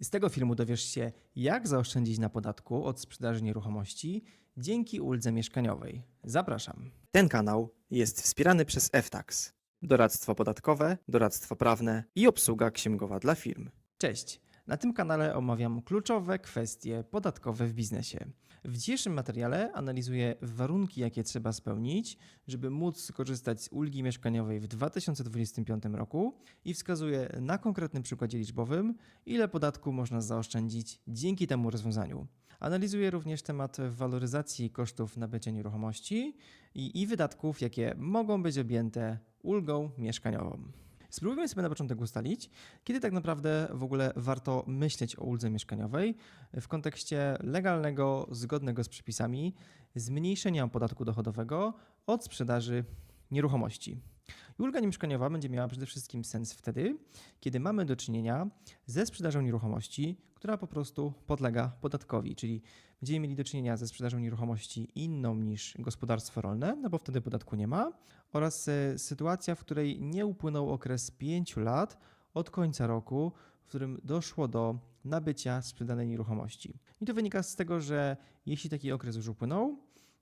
Z tego filmu dowiesz się, jak zaoszczędzić na podatku od sprzedaży nieruchomości dzięki uldze mieszkaniowej. Zapraszam. Ten kanał jest wspierany przez FTAX. Doradztwo podatkowe, doradztwo prawne i obsługa księgowa dla firm. Cześć. Na tym kanale omawiam kluczowe kwestie podatkowe w biznesie. W dzisiejszym materiale analizuję warunki, jakie trzeba spełnić, żeby móc korzystać z ulgi mieszkaniowej w 2025 roku i wskazuję na konkretnym przykładzie liczbowym, ile podatku można zaoszczędzić dzięki temu rozwiązaniu. Analizuję również temat waloryzacji kosztów nabycia nieruchomości i, i wydatków, jakie mogą być objęte ulgą mieszkaniową. Spróbujmy sobie na początek ustalić, kiedy tak naprawdę w ogóle warto myśleć o uldze mieszkaniowej w kontekście legalnego, zgodnego z przepisami zmniejszenia podatku dochodowego od sprzedaży nieruchomości. I ulga będzie miała przede wszystkim sens wtedy, kiedy mamy do czynienia ze sprzedażą nieruchomości, która po prostu podlega podatkowi, czyli będziemy mieli do czynienia ze sprzedażą nieruchomości inną niż gospodarstwo rolne, no bo wtedy podatku nie ma, oraz e, sytuacja, w której nie upłynął okres 5 lat od końca roku, w którym doszło do nabycia sprzedanej nieruchomości. I to wynika z tego, że jeśli taki okres już upłynął,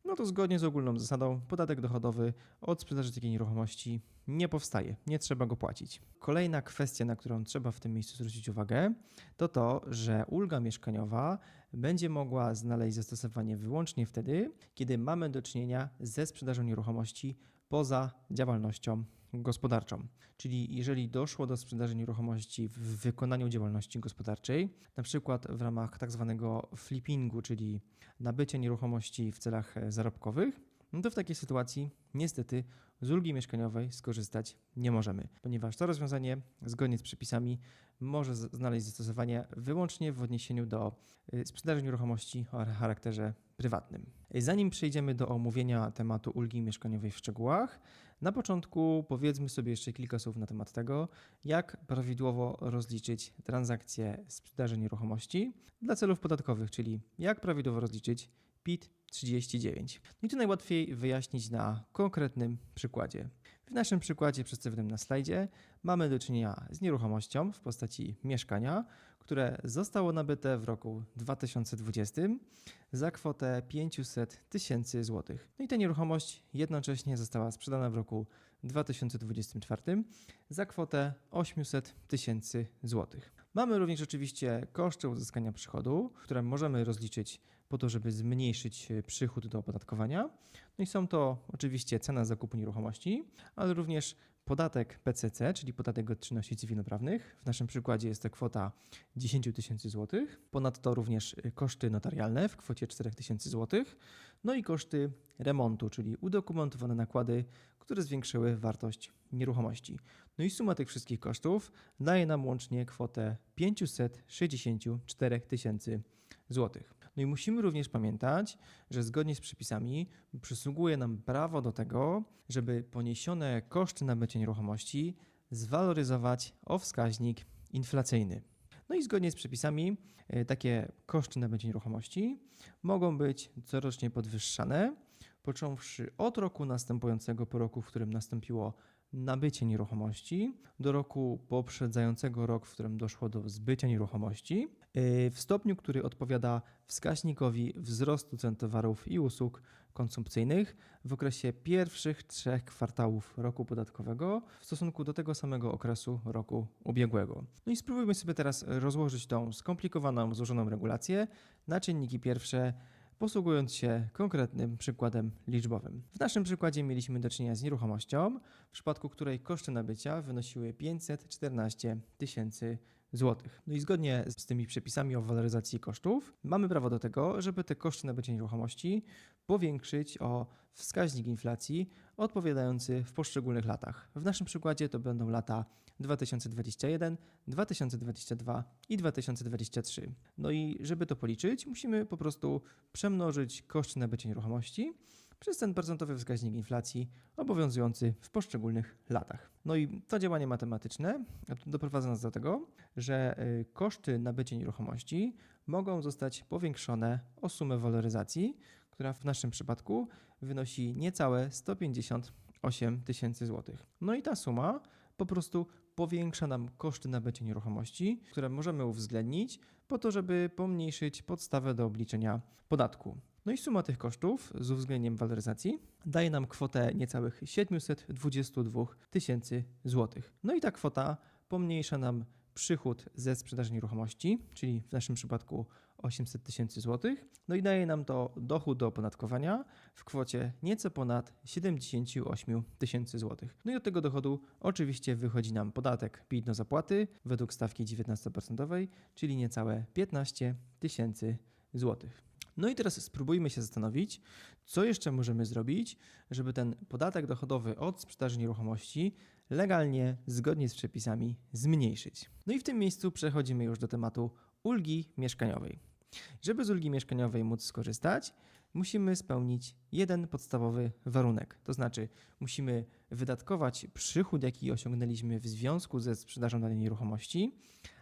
no to zgodnie z ogólną zasadą podatek dochodowy od sprzedaży takiej nieruchomości nie powstaje, nie trzeba go płacić. Kolejna kwestia, na którą trzeba w tym miejscu zwrócić uwagę, to to, że ulga mieszkaniowa będzie mogła znaleźć zastosowanie wyłącznie wtedy, kiedy mamy do czynienia ze sprzedażą nieruchomości poza działalnością gospodarczą. Czyli jeżeli doszło do sprzedaży nieruchomości w wykonaniu działalności gospodarczej, na przykład w ramach tak zwanego flippingu, czyli nabycia nieruchomości w celach e, zarobkowych, no to w takiej sytuacji niestety z ulgi mieszkaniowej skorzystać nie możemy, ponieważ to rozwiązanie zgodnie z przepisami może znaleźć zastosowanie wyłącznie w odniesieniu do y, sprzedaży nieruchomości o charakterze prywatnym. Zanim przejdziemy do omówienia tematu ulgi mieszkaniowej w szczegółach, na początku powiedzmy sobie jeszcze kilka słów na temat tego, jak prawidłowo rozliczyć transakcje sprzedaży nieruchomości dla celów podatkowych, czyli jak prawidłowo rozliczyć PIT 39. No i to najłatwiej wyjaśnić na konkretnym przykładzie. W naszym przykładzie przedstawionym na slajdzie mamy do czynienia z nieruchomością w postaci mieszkania, które zostało nabyte w roku 2020 za kwotę 500 tysięcy złotych. No i ta nieruchomość jednocześnie została sprzedana w roku 2024 za kwotę 800 tysięcy złotych. Mamy również oczywiście koszty uzyskania przychodu, które możemy rozliczyć po to, żeby zmniejszyć e, przychód do opodatkowania. No i są to oczywiście cena zakupu nieruchomości, ale również podatek PCC, czyli podatek od czynności cywilnoprawnych. W naszym przykładzie jest to kwota 10 tysięcy złotych. Ponadto również y, koszty notarialne w kwocie 4 tysięcy złotych. No i koszty remontu, czyli udokumentowane nakłady, które zwiększyły wartość nieruchomości. No i suma tych wszystkich kosztów daje nam łącznie kwotę 564 tysięcy złotych. No i musimy również pamiętać, że zgodnie z przepisami przysługuje nam prawo do tego, żeby poniesione koszty nabycia nieruchomości zwaloryzować o wskaźnik inflacyjny. No i zgodnie z przepisami e, takie koszty nabycia nieruchomości mogą być corocznie podwyższane, począwszy od roku następującego po roku, w którym nastąpiło nabycie nieruchomości, do roku poprzedzającego rok, w którym doszło do zbycia nieruchomości, yy, w stopniu, który odpowiada wskaźnikowi wzrostu cen towarów i usług konsumpcyjnych w okresie pierwszych trzech kwartałów roku podatkowego w stosunku do tego samego okresu roku ubiegłego. No i spróbujmy sobie teraz rozłożyć tą skomplikowaną, złożoną regulację na czynniki pierwsze posługując się konkretnym przykładem liczbowym. W naszym przykładzie mieliśmy do czynienia z nieruchomością, w przypadku której koszty nabycia wynosiły 514 tysięcy złotych. No i zgodnie z tymi przepisami o waloryzacji kosztów mamy prawo do tego, żeby te koszty nabycia nieruchomości powiększyć o wskaźnik inflacji odpowiadający w poszczególnych latach. W naszym przykładzie to będą lata 2021, 2022 i 2023. No i żeby to policzyć, musimy po prostu przemnożyć koszty nabycia nieruchomości przez ten procentowy wskaźnik inflacji obowiązujący w poszczególnych latach. No i to działanie matematyczne doprowadza nas do tego, że y, koszty nabycia nieruchomości mogą zostać powiększone o sumę waloryzacji, która w naszym przypadku wynosi niecałe 158 tysięcy złotych. No i ta suma po prostu powiększa nam koszty nabycia nieruchomości, które możemy uwzględnić po to, żeby pomniejszyć podstawę do obliczenia podatku. No i suma tych kosztów z uwzględnieniem waloryzacji daje nam kwotę niecałych 722 tysięcy złotych. No i ta kwota pomniejsza nam przychód ze sprzedaży nieruchomości, czyli w naszym przypadku 800 tysięcy złotych. No i daje nam to dochód do opodatkowania w kwocie nieco ponad 78 tysięcy złotych. No i od tego dochodu oczywiście wychodzi nam podatek PIT do zapłaty według stawki 19%, czyli niecałe 15 tysięcy złotych. No i teraz spróbujmy się zastanowić, co jeszcze możemy zrobić, żeby ten podatek dochodowy od sprzedaży nieruchomości legalnie, zgodnie z przepisami, zmniejszyć. No i w tym miejscu przechodzimy już do tematu ulgi mieszkaniowej. Żeby z ulgi mieszkaniowej móc skorzystać, musimy spełnić jeden podstawowy warunek. To znaczy, musimy wydatkować przychód, jaki osiągnęliśmy w związku ze sprzedażą danej nieruchomości,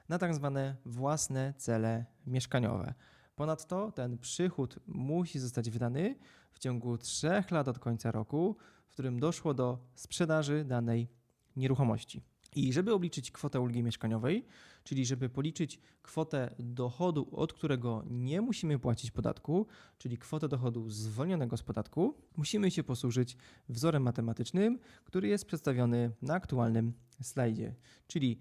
na tak zwane własne cele mieszkaniowe. Ponadto ten przychód musi zostać wydany w ciągu 3 lat od końca roku, w którym doszło do sprzedaży danej nieruchomości. I żeby obliczyć kwotę ulgi mieszkaniowej, czyli żeby policzyć kwotę dochodu, od którego nie musimy płacić podatku, czyli kwotę dochodu zwolnionego z podatku, musimy się posłużyć wzorem matematycznym, który jest przedstawiony na aktualnym slajdzie. Czyli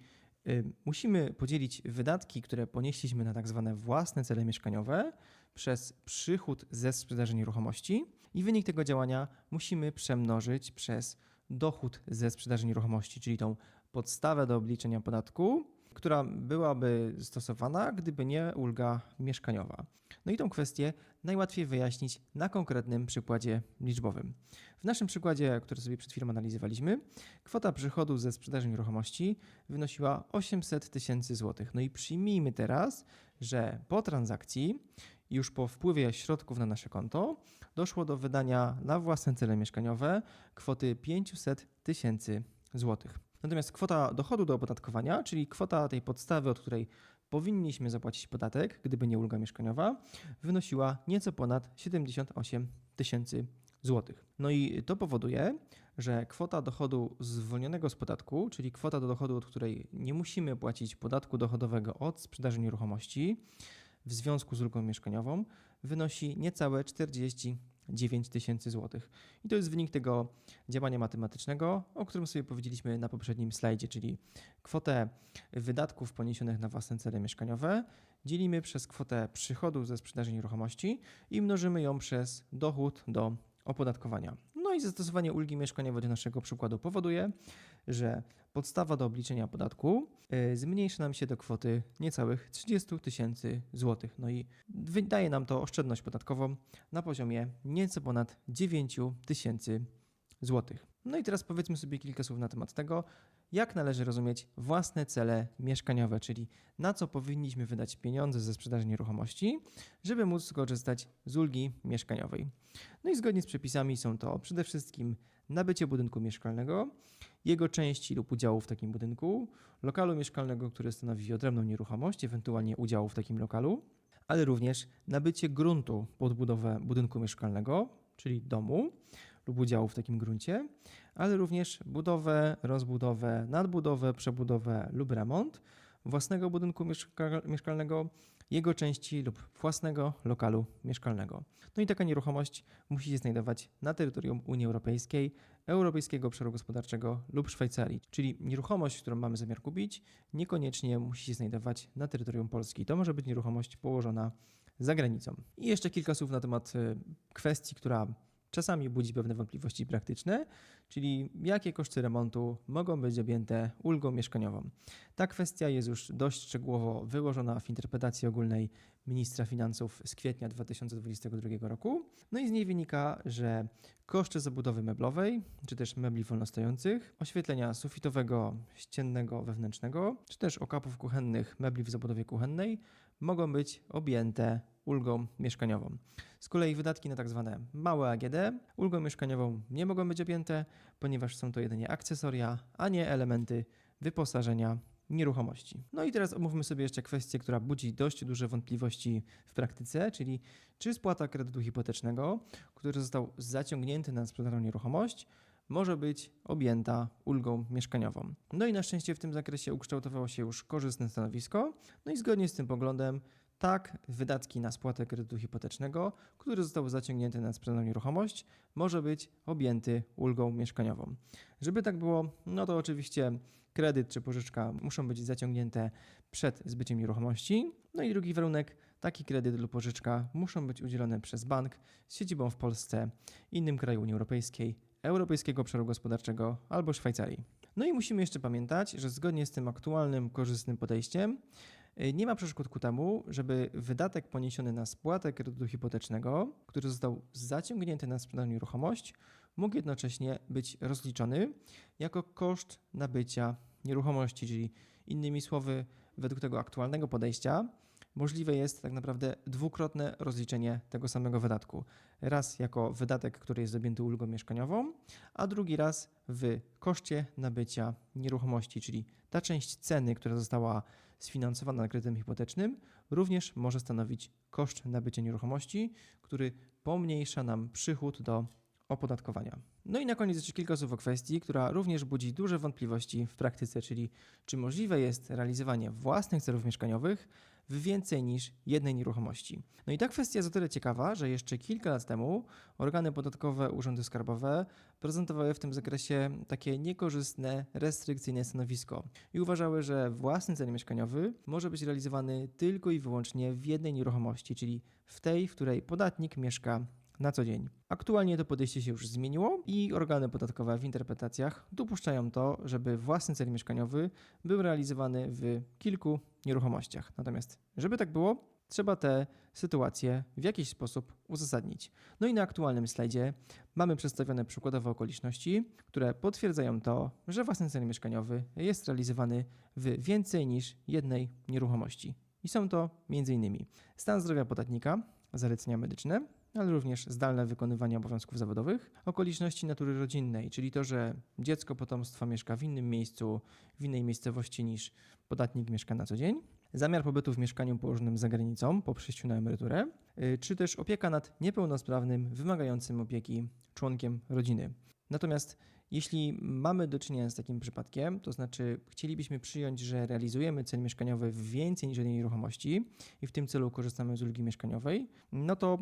musimy podzielić wydatki, które ponieśliśmy na tak zwane własne cele mieszkaniowe, przez przychód ze sprzedaży nieruchomości i wynik tego działania musimy przemnożyć przez dochód ze sprzedaży nieruchomości, czyli tą podstawę do obliczenia podatku, która byłaby stosowana, gdyby nie ulga mieszkaniowa. No i tą kwestię najłatwiej wyjaśnić na konkretnym przykładzie liczbowym. W naszym przykładzie, który sobie przed chwilą analizowaliśmy, kwota przychodu ze sprzedaży nieruchomości wynosiła 800 tysięcy złotych. No i przyjmijmy teraz, że po transakcji, już po wpływie środków na nasze konto, doszło do wydania na własne cele mieszkaniowe kwoty 500 tysięcy złotych. Natomiast kwota dochodu do opodatkowania, czyli kwota tej podstawy, od której powinniśmy zapłacić podatek, gdyby nie ulga mieszkaniowa, wynosiła nieco ponad 78 tysięcy złotych. No i to powoduje, że kwota dochodu zwolnionego z podatku, czyli kwota do dochodu, od której nie musimy płacić podatku dochodowego od sprzedaży nieruchomości w związku z ulgą mieszkaniową, wynosi niecałe 40 9 tysięcy złotych. I to jest wynik tego działania matematycznego, o którym sobie powiedzieliśmy na poprzednim slajdzie, czyli kwotę wydatków poniesionych na własne cele mieszkaniowe dzielimy przez kwotę przychodu ze sprzedaży nieruchomości i mnożymy ją przez dochód do opodatkowania. No i zastosowanie ulgi mieszkaniowej do naszego przykładu powoduje, że podstawa do obliczenia podatku y, zmniejsza nam się do kwoty niecałych 30 tysięcy złotych. No i wydaje nam to oszczędność podatkową na poziomie nieco ponad 9 tysięcy złotych. No i teraz powiedzmy sobie kilka słów na temat tego, jak należy rozumieć własne cele mieszkaniowe, czyli na co powinniśmy wydać pieniądze ze sprzedaży nieruchomości, żeby móc skorzystać z ulgi mieszkaniowej. No i zgodnie z przepisami są to przede wszystkim nabycie budynku mieszkalnego, jego części lub udziału w takim budynku, lokalu mieszkalnego, który stanowi odrębną nieruchomość, ewentualnie udziału w takim lokalu, ale również nabycie gruntu pod budowę budynku mieszkalnego, czyli domu lub udziału w takim gruncie, ale również budowę, rozbudowę, nadbudowę, przebudowę lub remont własnego budynku mieszka mieszkalnego, jego części lub własnego lokalu mieszkalnego. No i taka nieruchomość musi się znajdować na terytorium Unii Europejskiej, Europejskiego Obszaru Gospodarczego lub Szwajcarii. Czyli nieruchomość, którą mamy zamiar kupić, niekoniecznie musi się znajdować na terytorium Polski. To może być nieruchomość położona za granicą. I jeszcze kilka słów na temat y, kwestii, która czasami budzi pewne wątpliwości praktyczne, czyli jakie koszty remontu mogą być objęte ulgą mieszkaniową. Ta kwestia jest już dość szczegółowo wyłożona w interpretacji ogólnej ministra finansów z kwietnia 2022 roku. No i z niej wynika, że koszty zabudowy meblowej, czy też mebli wolnostojących, oświetlenia sufitowego, ściennego, wewnętrznego, czy też okapów kuchennych, mebli w zabudowie kuchennej mogą być objęte ulgą mieszkaniową. Z kolei wydatki na tak zwane małe AGD ulgą mieszkaniową nie mogą być objęte, ponieważ są to jedynie akcesoria, a nie elementy wyposażenia nieruchomości. No i teraz omówmy sobie jeszcze kwestię, która budzi dość duże wątpliwości w praktyce, czyli czy spłata kredytu hipotecznego, który został zaciągnięty na sprzedaną nieruchomość, może być objęta ulgą mieszkaniową. No i na szczęście w tym zakresie ukształtowało się już korzystne stanowisko. No i zgodnie z tym poglądem, tak, wydatki na spłatę kredytu hipotecznego, który został zaciągnięty na sprzedaną nieruchomość, może być objęty ulgą mieszkaniową. Żeby tak było, no to oczywiście kredyt czy pożyczka muszą być zaciągnięte przed zbyciem nieruchomości. No i drugi warunek, taki kredyt lub pożyczka muszą być udzielone przez bank z siedzibą w Polsce, innym kraju Unii Europejskiej, Europejskiego Obszaru Gospodarczego albo Szwajcarii. No i musimy jeszcze pamiętać, że zgodnie z tym aktualnym korzystnym podejściem nie ma przeszkód ku temu, żeby wydatek poniesiony na spłatę kredytu hipotecznego, który został zaciągnięty na sprzedaną nieruchomość, mógł jednocześnie być rozliczony jako koszt nabycia nieruchomości, czyli innymi słowy, według tego aktualnego podejścia możliwe jest tak naprawdę dwukrotne rozliczenie tego samego wydatku. Raz jako wydatek, który jest objęty ulgą mieszkaniową, a drugi raz w koszcie nabycia nieruchomości, czyli ta część ceny, która została sfinansowana kredytem hipotecznym, również może stanowić koszt nabycia nieruchomości, który pomniejsza nam przychód do opodatkowania. No i na koniec jeszcze kilka słów o kwestii, która również budzi duże wątpliwości w praktyce, czyli czy możliwe jest realizowanie własnych celów mieszkaniowych w więcej niż jednej nieruchomości. No i ta kwestia jest o tyle ciekawa, że jeszcze kilka lat temu organy podatkowe, urzędy skarbowe prezentowały w tym zakresie takie niekorzystne, restrykcyjne stanowisko i uważały, że własny cel mieszkaniowy może być realizowany tylko i wyłącznie w jednej nieruchomości, czyli w tej, w której podatnik mieszka na co dzień. Aktualnie to podejście się już zmieniło i organy podatkowe w interpretacjach dopuszczają to, żeby własny cel mieszkaniowy był realizowany w kilku nieruchomościach. Natomiast, żeby tak było, trzeba te sytuacje w jakiś sposób uzasadnić. No i na aktualnym slajdzie mamy przedstawione przykładowe okoliczności, które potwierdzają to, że własny cel mieszkaniowy jest realizowany w więcej niż jednej nieruchomości. I są to m.in. stan zdrowia podatnika, zalecenia medyczne, ale również zdalne wykonywanie obowiązków zawodowych, okoliczności natury rodzinnej, czyli to, że dziecko potomstwa mieszka w innym miejscu, w innej miejscowości niż podatnik mieszka na co dzień, zamiar pobytu w mieszkaniu położonym za granicą po przyjściu na emeryturę, y, czy też opieka nad niepełnosprawnym, wymagającym opieki członkiem rodziny. Natomiast jeśli mamy do czynienia z takim przypadkiem, to znaczy chcielibyśmy przyjąć, że realizujemy cel mieszkaniowy w więcej niż jednej nieruchomości i w tym celu korzystamy z ulgi mieszkaniowej, no to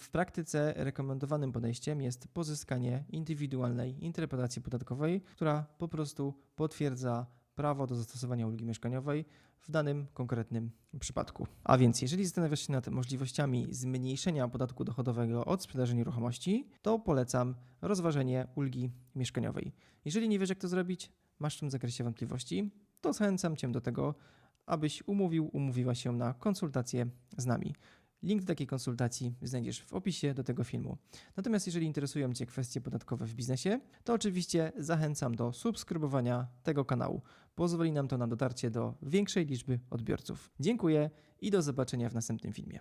w praktyce rekomendowanym podejściem jest pozyskanie indywidualnej interpretacji podatkowej, która po prostu potwierdza prawo do zastosowania ulgi mieszkaniowej w danym konkretnym przypadku. A więc, jeżeli zastanawiasz się nad możliwościami zmniejszenia podatku dochodowego od sprzedaży nieruchomości, to polecam rozważenie ulgi mieszkaniowej. Jeżeli nie wiesz, jak to zrobić, masz w tym zakresie wątpliwości, to zachęcam Cię do tego, abyś umówił, umówiła się na konsultację z nami. Link do takiej konsultacji znajdziesz w opisie do tego filmu. Natomiast jeżeli interesują Cię kwestie podatkowe w biznesie, to oczywiście zachęcam do subskrybowania tego kanału. Pozwoli nam to na dotarcie do większej liczby odbiorców. Dziękuję i do zobaczenia w następnym filmie.